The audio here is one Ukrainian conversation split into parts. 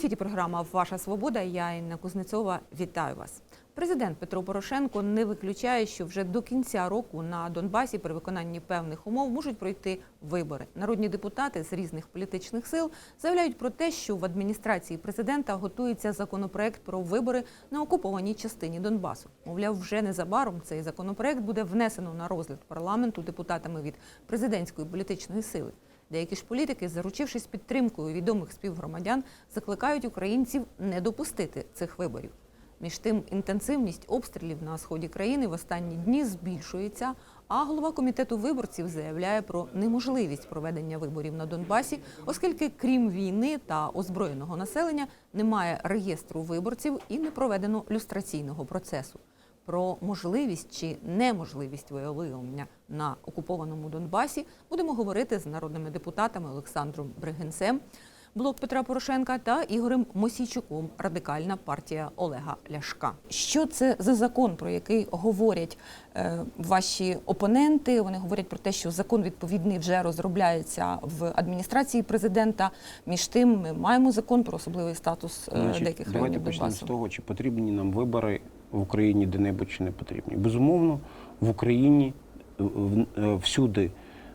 ефірі програма Ваша Свобода. Я Інна Кузнецова. Вітаю вас. Президент Петро Порошенко не виключає, що вже до кінця року на Донбасі при виконанні певних умов можуть пройти вибори. Народні депутати з різних політичних сил заявляють про те, що в адміністрації президента готується законопроект про вибори на окупованій частині Донбасу. Мовляв, вже незабаром цей законопроект буде внесено на розгляд парламенту депутатами від президентської політичної сили. Деякі ж політики, заручившись підтримкою відомих співгромадян, закликають українців не допустити цих виборів. Між тим, інтенсивність обстрілів на сході країни в останні дні збільшується. А голова комітету виборців заявляє про неможливість проведення виборів на Донбасі, оскільки крім війни та озброєного населення немає реєстру виборців і не проведено люстраційного процесу. Про можливість чи неможливість виявлення на окупованому Донбасі будемо говорити з народними депутатами Олександром Бригинцем, блок Петра Порошенка та Ігорем Мосійчуком, радикальна партія Олега Ляшка. Що це за закон, про який говорять е, ваші опоненти? Вони говорять про те, що закон відповідний вже розробляється в адміністрації президента. Між тим, ми маємо закон про особливий статус е, Значить, деяких давайте районів почнемо з того, чи потрібні нам вибори в Україні де-небудь чи не потрібні. Безумовно, в Україні е, всюди,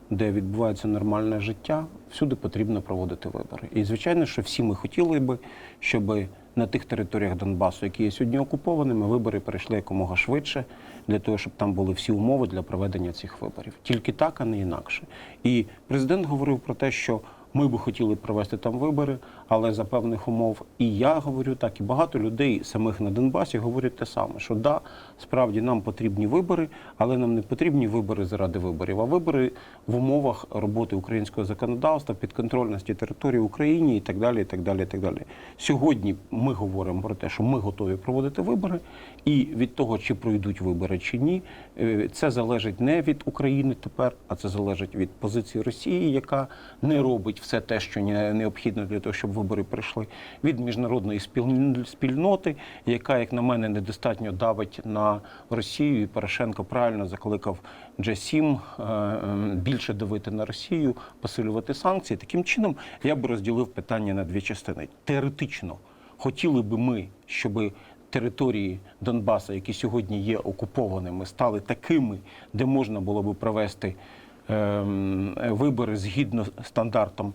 де відбувається нормальне життя, всюди потрібно проводити вибори. І звичайно, що всі ми хотіли би, щоб на тих територіях Донбасу, які є сьогодні окупованими, вибори перейшли якомога швидше, для того, щоб там були всі умови для проведення цих виборів. Тільки так, а не інакше. І президент говорив про те, що ми би хотіли провести там вибори, але за певних умов. І я говорю так, і багато людей самих на Донбасі говорять те саме, що да, справді нам потрібні вибори, але нам не потрібні вибори заради виборів, а вибори в умовах роботи українського законодавства, підконтрольності території України і так далі. і так далі, і так далі. Сьогодні ми говоримо про те, що ми готові проводити вибори, і від того, чи пройдуть вибори чи ні, е, це залежить не від України тепер, а це залежить від позиції Росії, яка не робить все те, що необхідно для того, щоб вибори пройшли, від міжнародної спіль- спільноти, яка, як на мене, недостатньо давить на Росію. І Порошенко правильно закликав G7 е, е, більше давити на Росію, посилювати санкції. Таким чином я би розділив питання на дві частини. Теоретично хотіли би ми, щоб території Донбаса, які сьогодні є окупованими, стали такими, де можна було би провести ем, вибори згідно стандартам е,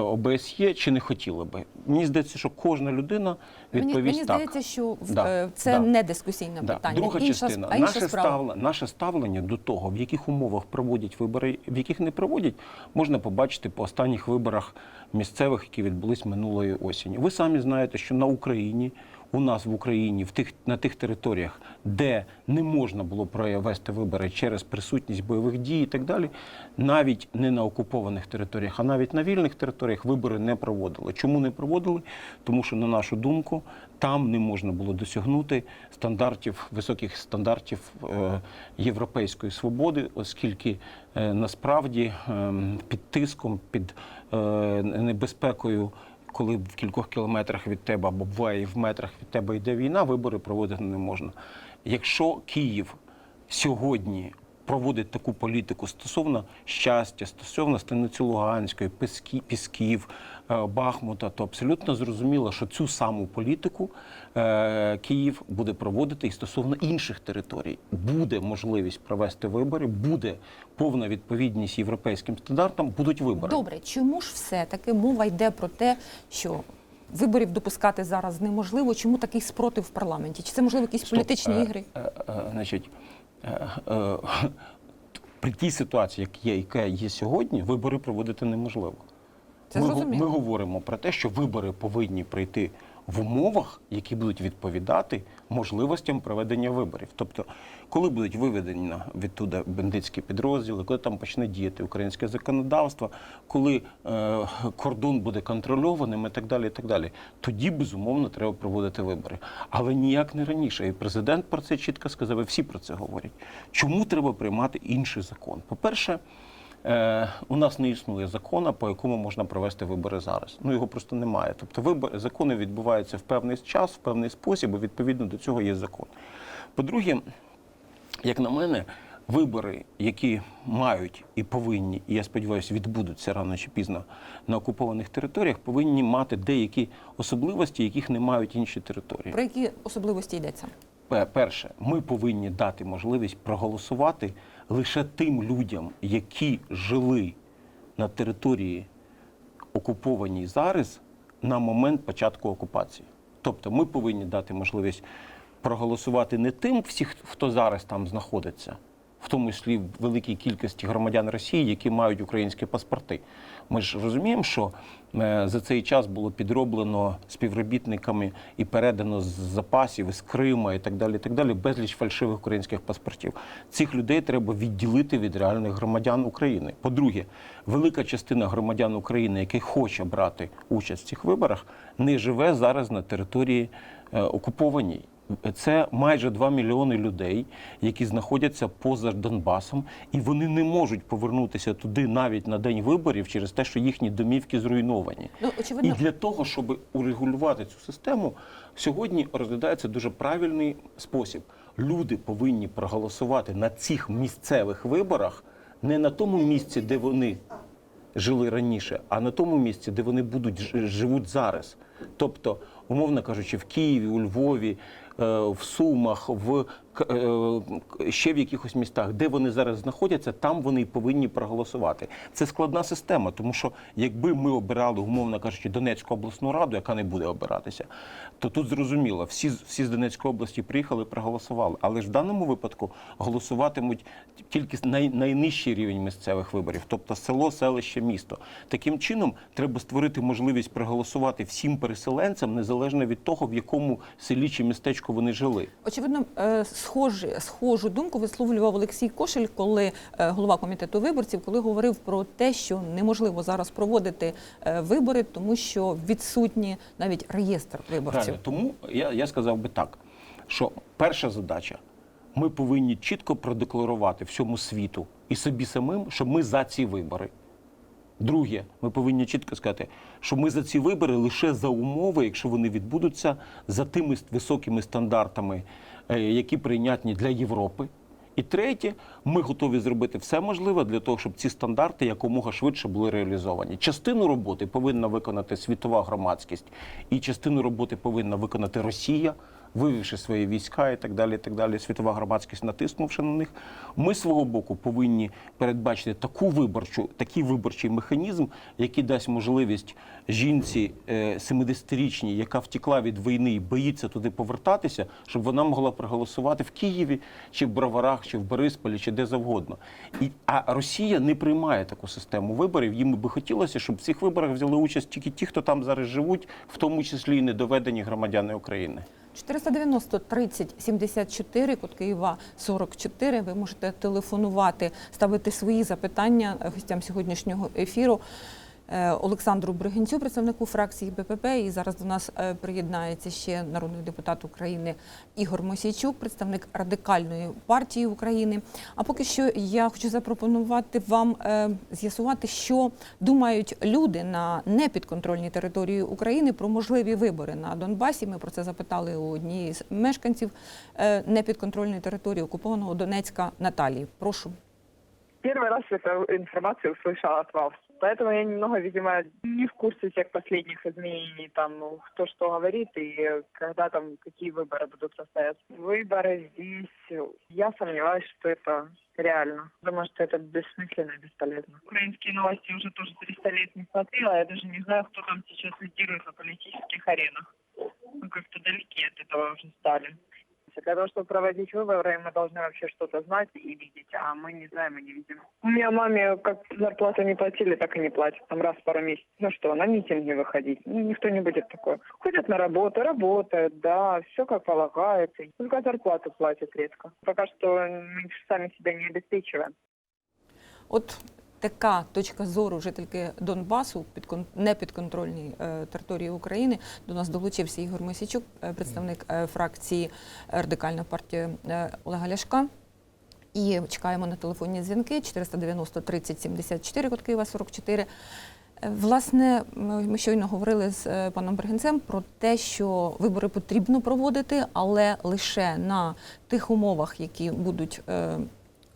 ОБСЄ, чи не хотіли би? Мені здається, що кожна людина відповість мені так. здається, що Да, е, це да. не дискусійне Да. питання. Друга інша, частина. а інша наше, ставлення, наше ставлення до того, в яких умовах проводять вибори, в яких не проводять, можна побачити по останніх виборах місцевих, які відбулись минулої осені. Ви самі знаєте, що на Україні. У нас в Україні в тих на тих територіях, де не можна було провести вибори через присутність бойових дій і так далі, навіть не на окупованих територіях, а навіть на вільних територіях вибори не проводили. Чому не проводили? Тому що, на нашу думку, там не можна було досягнути стандартів високих стандартів е, європейської свободи, оскільки е, насправді е, під тиском, під е, небезпекою. Коли в кількох кілометрах від тебе або буває в метрах від тебе йде війна, вибори проводити не можна. Якщо Київ сьогодні проводить таку політику стосовно щастя, стосовно станиці Луганської, Пісків, Бахмута, то абсолютно зрозуміло, що цю саму політику е, Київ буде проводити і стосовно інших територій. Буде можливість провести вибори, буде повна відповідність європейським стандартам, будуть вибори. Добре, чому ж все таки мова йде про те, що виборів допускати зараз неможливо? Чому такий спротив в парламенті? Чи це можливо якісь Стоп. політичні Е, ігри? е, е, Значить, е, е, при тій ситуації, як є, яка є сьогодні, вибори проводити неможливо. Це ми, зрозуміло. ми говоримо про те, що вибори повинні прийти в умовах, які будуть відповідати можливостям проведення виборів. Тобто, коли будуть виведені відтуда бандитські підрозділи, коли там почне діяти українське законодавство, коли е, кордон буде контрольованим і так далі, і так далі, тоді безумовно треба проводити вибори. Але ніяк не раніше. І президент про це чітко сказав, і всі про це говорять. Чому треба приймати інший закон? По-перше, Е, у нас не існує закону, по якому можна провести вибори зараз. Ну його просто немає. Тобто вибори, закони відбуваються в певний час, в певний спосіб, і відповідно до цього є закон. По-друге, як на мене, вибори, які мають і повинні, і я сподіваюся, відбудуться рано чи пізно на окупованих територіях, повинні мати деякі особливості, яких не мають інші території. Про які особливості йдеться? Перше, ми повинні дати можливість проголосувати лише тим людям, які жили на території окупованій зараз на момент початку окупації. Тобто ми повинні дати можливість проголосувати не тим всіх, хто зараз там знаходиться, в тому числі великій кількості громадян Росії, які мають українські паспорти. Ми ж розуміємо, що е, за цей час було підроблено співробітниками і передано з запасів із Крима і так далі. І так далі, безліч фальшивих українських паспортів. Цих людей треба відділити від реальних громадян України. По-друге, велика частина громадян України, які хоче брати участь в цих виборах, не живе зараз на території е, окупованій. Це майже 2 мільйони людей, які знаходяться поза Донбасом, і вони не можуть повернутися туди навіть на день виборів через те, що їхні домівки зруйновані. Ну, І очевидно, для того, щоб урегулювати цю систему, сьогодні розглядається дуже правильний спосіб. Люди повинні проголосувати на цих місцевих виборах не на тому місці, де вони жили раніше, а на тому місці, де вони будуть живуть зараз. Тобто, умовно кажучи, в Києві, у Львові, в Сумах, в е, ще в якихось містах, де вони зараз знаходяться, там вони повинні проголосувати. Це складна система, тому що якби ми обирали, умовно кажучи, Донецьку обласну раду, яка не буде обиратися, то тут зрозуміло, всі, всі з Донецької області приїхали, проголосували. Але ж в даному випадку голосуватимуть тільки най, найнижчий рівень місцевих виборів, тобто село, селище, місто. Таким чином, треба створити можливість проголосувати всім переселенцям, незалежно від того, в якому селі чи містечку вони жили. очевидно, е, схожі, схожу думку висловлював Олексій Кошель, коли е, голова комітету виборців, коли говорив про те, що неможливо зараз проводити е, вибори, тому що відсутні навіть реєстр виборців. Правильно. Тому я, я сказав би так, що перша задача. Ми повинні чітко продекларувати всьому світу і собі самим, що ми за ці вибори. Друге, ми повинні чітко сказати, що ми за ці вибори лише за умови, якщо вони відбудуться за тими високими стандартами, е, які прийнятні для Європи. І третє, ми готові зробити все можливе для того, щоб ці стандарти якомога швидше були реалізовані. Частину роботи повинна виконати світова громадськість, і частину роботи повинна виконати Росія, вивівши свої війська і так далі. і так далі. Світова громадськість натиснувши на них. Ми свого боку повинні передбачити таку виборчу, такий виборчий механізм, який дасть можливість жінці е, 70-річній, яка втекла від війни і боїться туди повертатися, щоб вона могла проголосувати в Києві, чи в Броварах, чи в Борисполі, чи де завгодно. І, а Росія не приймає таку систему виборів. Їм би хотілося, щоб в цих виборах взяли участь тільки ті, хто там зараз живуть, в тому числі і недоведені громадяни України. 490 30 74, код Києва 44. Ви можете телефонувати, ставити свої запитання гостям сьогоднішнього ефіру. Е, Олександру Бригинцю, представнику фракції БПП, і зараз до нас е, приєднається ще народний депутат України Ігор Мосійчук, представник радикальної партії України. А поки що я хочу запропонувати вам е, з'ясувати, що думають люди на непідконтрольній території України про можливі вибори на Донбасі. Ми про це запитали у однієї з мешканців е, непідконтрольної території окупованого Донецька Наталії. Прошу. Первый раз эту информацию услышала от вас. Поэтому я немного, видимо, не в курсе всех последних изменений, там, ну, кто что говорит и когда там какие выборы будут состояться. Выборы здесь, я сомневаюсь, что это реально. Думаю, что это бессмысленно и бесполезно. Украинские новости уже тоже 300 лет не смотрела, я даже не знаю, кто там сейчас лидирует на политических аренах. Мы как-то далеки от этого уже стали. Для того, чтобы проводить выборы, мы должны вообще что-то знать и видеть, а мы не знаем и не видим. У меня маме как зарплату не платили, так и не платят. Там раз в пару месяцев. Ну что, на митинги выходить? Ну, никто не будет такое. Ходят на работу, работают, да, все как полагается. Только зарплату платят редко. Пока что мы сами себя не обеспечиваем. От така точка зору жительки Донбасу під кон- непідконтрольній е, території України. До нас долучився Ігор Мосійчук, е, представник е, фракції Радикальна партія Олега Ляшка. І чекаємо на телефонні дзвінки 490 30 74, код Києва 44. Е, Власне, ми щойно говорили з паном Бригинцем про те, що вибори потрібно проводити, але лише на тих умовах, які будуть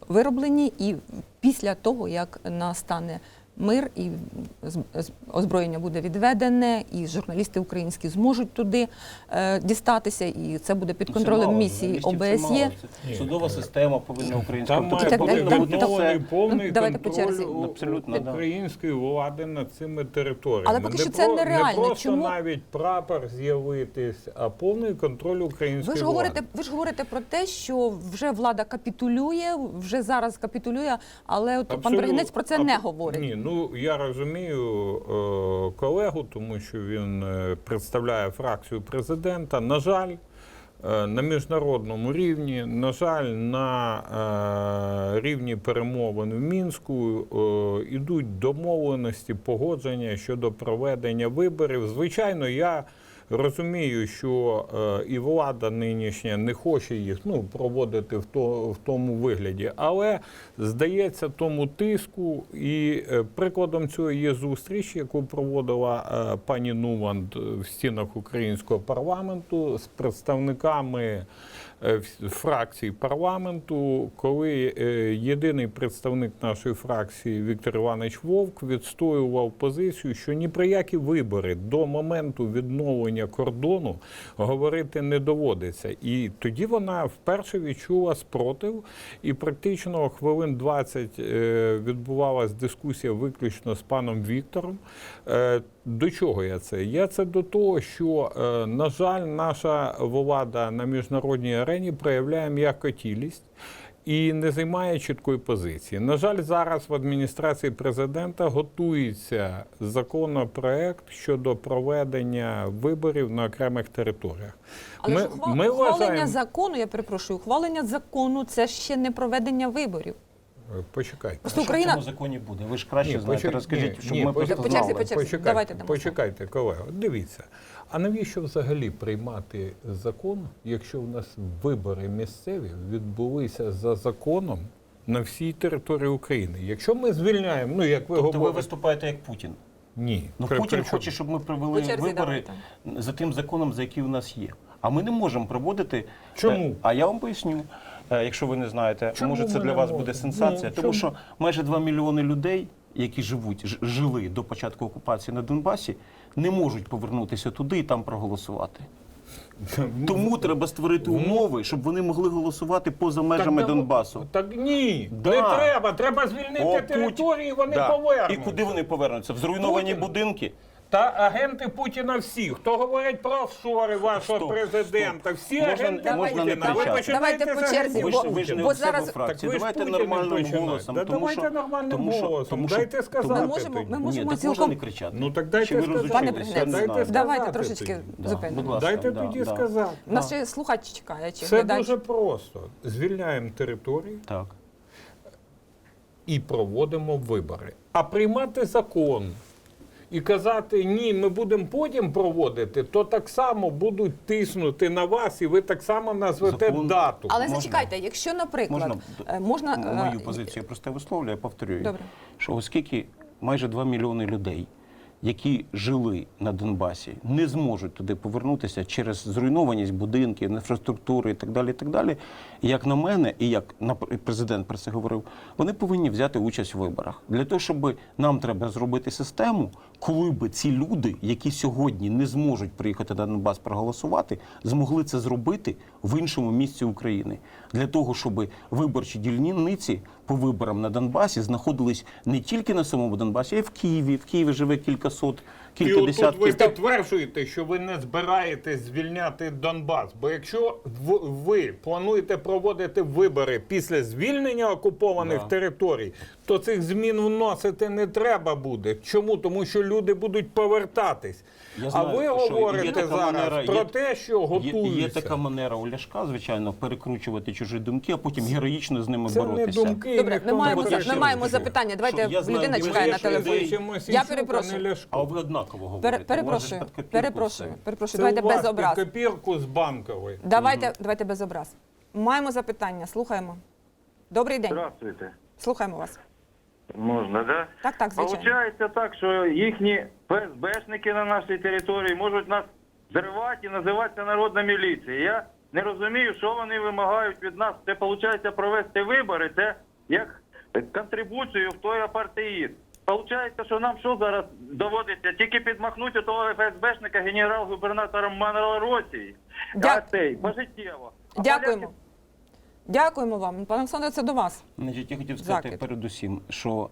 вироблені, і після того, як настане мир і озброєння буде відведене, і журналісти українські зможуть туди е, дістатися, і це буде під контролем місії ОБСЄ. Судова система повинна українська. Так, бути так, так, так. повний Давайте по контроль черзі. Абсолютно, української влади над цими територіями. Але поки що це нереально. Не просто Чому? навіть прапор з'явитись, а повний контроль української Ви ж влади. говорите, ви ж говорите про те, що вже влада капітулює, вже зараз капітулює, але от пан. Бригинець про це не говорить. Ні, ну я розумію е, колегу, тому що він е, представляє фракцію президента. На жаль, е, на міжнародному рівні, на жаль, на рівні перемовин в Мінську ідуть домовленості, погодження щодо проведення виборів. Звичайно, я. Розумію, що е, і влада нинішня не хоче їх ну, проводити в, то, в тому вигляді, але здається тому тиску. І е, прикладом цього є зустріч, яку проводила е, пані Нуванд в стінах українського парламенту з представниками фракцій парламенту, коли єдиний представник нашої фракції Віктор Іванович Вовк відстоював позицію, що ні про які вибори до моменту відновлення кордону говорити не доводиться. І тоді вона вперше відчула спротив, і практично хвилин 20 е, відбувалась дискусія виключно з паном Віктором. Е, До чого я це? Я це до того, що, е, на жаль, наша влада на міжнародній арені проявляє м'якотілість. І не займає чіткої позиції. На жаль, зараз в адміністрації президента готується законопроект щодо проведення виборів на окремих територіях. Але ж ухва- ухвалення вважаємо- закону, я перепрошую, ухвалення закону це ще не проведення виборів. Е, Почекайте. Просто Що в цьому законі буде? Ви ж краще Ні, знаєте. почек- Розкажіть, ні, щоб ні, ми просто по знали. Почекайте, Давайте почекайте, колего. Дивіться. А навіщо взагалі приймати закон, якщо в нас вибори місцеві відбулися за законом на всій території України? Якщо ми звільняємо, ну як ви Тобто ви виступаєте як Путін. ні. Ну При- Путін при хоче, щоб ми провели По черзі вибори давайте. за тим законом, за який у нас є. А ми не можемо проводити. Чому? Е, А я вам поясню. Е, Якщо ви не знаєте, Чому може це для вас можемо? буде сенсація, Ну, тому чому? що майже 2 мільйони людей, які живуть, жили до початку окупації на Донбасі, не можуть повернутися туди і там проголосувати. Тому треба створити умови, щоб вони могли голосувати поза межами Так, Донбасу. Так ні, Да. не треба. Треба звільнити О, території, вони Да. повернуться. І куди вони повернуться? В зруйновані Путін. будинки? Та агенти Путіна всі. Хто говорить про офшори вашого Стоп, президента? Всі Можна- агенти можна не Путіна. Ви кричати. починаєте Давайте по з черзі, агентів Ви ж, ви ж не бо у себе зараз- Так ви ж Давайте Путіним нормальним починаєте. голосом. Да тому давайте що, нормальним тому що, голосом. Тому що, Дайте сказати Ми можемо- ми можемо Ні, так цілком- не кричати. Ну так дайте Чи ви сказати. розучились? Пане Я не Дайте знаю. Давайте трошечки будь ласка, Дайте да, тоді да. сказати. У нас ще слухач чекає, чи Це глядач. дуже просто. Звільняємо території Так. і проводимо вибори. А приймати закон і казати ні, ми будемо потім проводити, то так само будуть тиснути на вас, і ви так само назвете Закон- дату. Але Можна? зачекайте, якщо, наприклад, Можна, е, можна е, мою позицію я просто висловлюю, я повторюю, Добре. що оскільки майже 2 мільйони людей, які жили на Донбасі, не зможуть туди повернутися через зруйнованість будинків, інфраструктури і так далі. І так далі. Як на мене, і як на президент про це говорив, вони повинні взяти участь в виборах. Для того, щоб нам треба зробити систему, коли би ці люди, які сьогодні не зможуть приїхати на Донбас проголосувати, змогли це зробити в іншому місці України. Для того, щоб виборчі дільниці по виборам на Донбасі знаходились не тільки на самому Донбасі, а й в Києві. В Києві живе кількасот, І кілька отут десятків. ви підтверджуєте, що ви не збираєтесь звільняти Донбас. Бо якщо в- ви плануєте проводити вибори після звільнення окупованих Да. територій, то цих змін вносити не треба буде. Чому? Тому що люди будуть повертатись. Я а знаю, ви що є говорите така зараз манера, про є- те, що Є, готуються. є така манера у Ляшка, звичайно, перекручувати чужі думки, а потім героїчно з ними Це не боротися. думки. Добре, ніхто ми не маємо, ми ще маємо запитання. Давайте що я знаю, людина ви чекає на знаєте, телефоні. Я а не перепрошую. Ляшко. А ви однаково говорите. Перепрошую, під перепрошую, все. перепрошую. Це Давайте у вас без образ. копірку з банкової. Давайте, давайте без образ. Маємо запитання, слухаємо. Добрий день, Здравствуйте. слухаємо вас. Можна, да? Так, так, звичайно. Получається так, що їхні ФСБшники на нашій території можуть нас зривати і називатися народна міліція. Я не розумію, що вони вимагають від нас. Це виходить провести вибори, це як контрибуцію в той апартеїд. Получається, що нам що зараз доводиться? Тільки підмахнути того ФСБшника генерал-губернатором Малоросії. Дя- А цей пожиттєво. А Дякуємо. поляки Дякуємо вам. Пане Олександре, це до вас. Значить, я хотів сказати Закид. передусім, що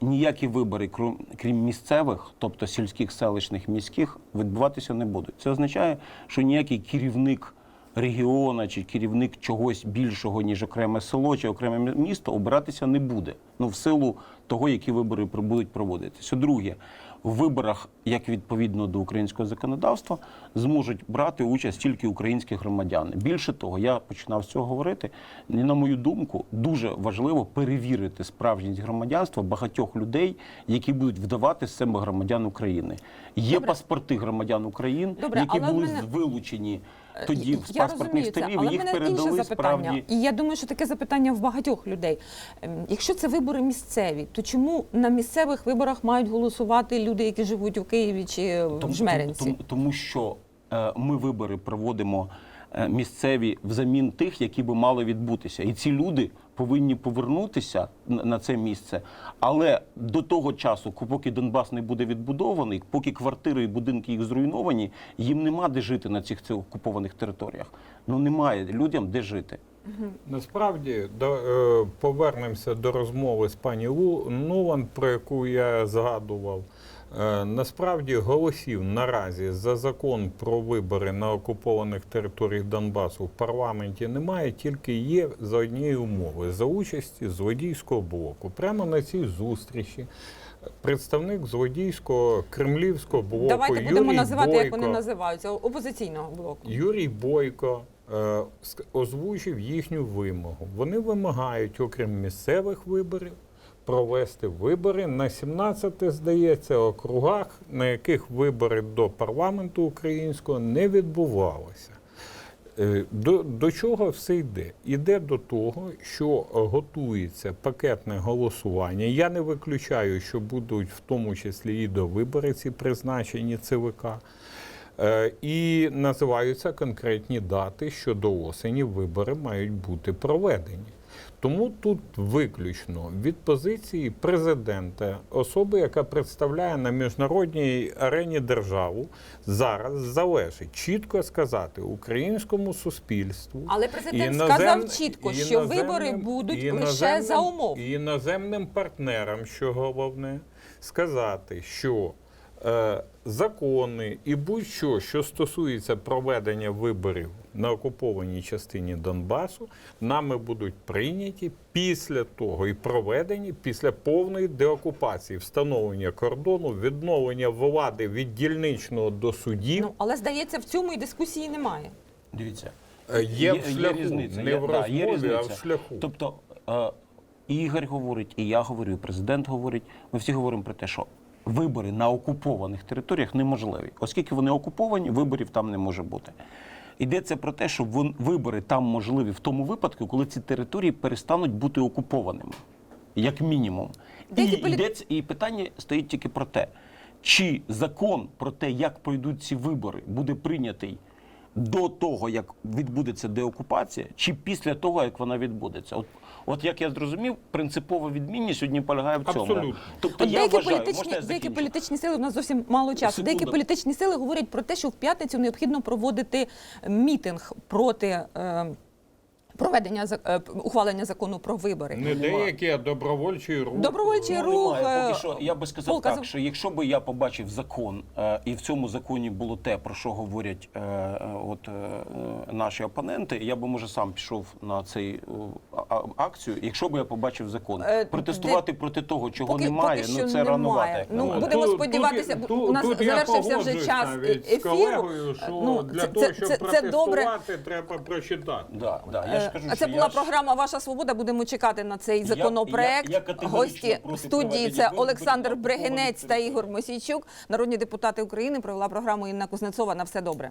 ніякі вибори, крім, крім місцевих, тобто сільських, селищних, міських, відбуватися не будуть. Це означає, що ніякий керівник регіона чи керівник чогось більшого, ніж окреме село чи окреме місто, обиратися не буде. Ну, в силу того, які вибори будуть проводитися. Друге, в виборах, як відповідно до українського законодавства, зможуть брати участь тільки українські громадяни. Більше того, я починав з цього говорити. На мою думку, дуже важливо перевірити справжність громадянства багатьох людей, які будуть вдавати з себе громадян України. Є Добре. паспорти громадян України, Добре, які були мене- вилучені тоді з я паспортних розумію це, столів, але в їх мене інше передали запитання. справді. І я думаю, що таке запитання в багатьох людей. Ем, Якщо це вибори місцеві, то чому на місцевих виборах мають голосувати люди, які живуть у Києві чи в Жмеринці? Тому, тому що е, ми вибори проводимо е, місцеві взамін тих, які би мали відбутися. І ці люди повинні повернутися на, це місце. Але до того часу, поки Донбас не буде відбудований, поки квартири і будинки їх зруйновані, їм нема де жити на цих цих окупованих територіях. Ну немає людям де жити. Насправді до, е, повернемося до розмови з пані Лу Нулан, про яку я згадував. Е, насправді голосів наразі за закон про вибори на окупованих територіях Донбасу в парламенті немає, тільки є за однієї умови за участі злодійського блоку. Прямо на цій зустрічі представник злодійського кремлівського блоку Давайте будемо Юрій називати, як вони називаються, опозиційного блоку. Юрій Бойко е, озвучив їхню вимогу. Вони вимагають, окрім місцевих виборів, провести вибори на 17, здається, округах, на яких вибори до парламенту українського не відбувалися. Е, До, до чого все йде? Іде до того, що готується пакетне голосування. Я не виключаю, що будуть в тому числі і до вибори ці призначені ЦВК. Е, І називаються конкретні дати, що до осені вибори мають бути проведені. Тому тут виключно від позиції президента, особи, яка представляє на міжнародній арені державу, зараз залежить чітко сказати українському суспільству. Але президент інозем- сказав чітко, що вибори будуть лише за умов. іноземним партнерам, що головне, сказати, що закони і будь-що, що стосується проведення виборів на окупованій частині Донбасу, нами будуть прийняті після того і проведені після повної деокупації, встановлення кордону, відновлення влади від дільничного до судів. Ну але здається, в цьому і дискусії немає. Дивіться, Е, є, в шляху, різниця. не в розмові, є а різниця. в шляху. Тобто е, і Ігор говорить, і я говорю, і президент говорить. Ми всі говоримо про те, що вибори на окупованих територіях неможливі. Оскільки вони окуповані, виборів там не може бути. Йдеться про те, що вибори там можливі в тому випадку, коли ці території перестануть бути окупованими, як мінімум. І, йдеться, і питання стоїть тільки про те, чи закон про те, як пройдуть ці вибори, буде прийнятий до того, як відбудеться деокупація, чи після того, як вона відбудеться. От, от як я зрозумів, принципова відмінність сьогодні полягає в цьому. Абсолютно. Тобто От я деякі вважаю, політичні, можна я деякі політичні сили у нас зовсім мало часу. Секунду. Деякі політичні сили говорять про те, що в п'ятницю необхідно проводити мітинг проти е, проведення е, ухвалення закону про вибори. Не деякі, а добровольчий рух. Добровольчий Ну, рух. немає. е, Поки що я би сказав полка так, що якщо би я побачив закон, е, і в цьому законі було те, про що говорять е, е, от, е, е, наші опоненти, я би може сам пішов на цей е, акцію. Якщо б я побачив закон, Е, протестувати проти того, чого поки, немає, поки ну це немає. ранувати. Ну будемо Тут- сподіватися, тут- у нас тут завершився вже час навіть ефіру. з колегою, що Ну, для це- того, щоб це- це добре. протестувати, треба прочитати. Да, да, я Е, А це була я програма Ваша свобода. Будемо чекати на цей законопроект. я- я я Гості студії це Олександр Брегенець та Ігор Мосійчук, народні депутати України. Провела програму Інна Кузнецова. На все добре.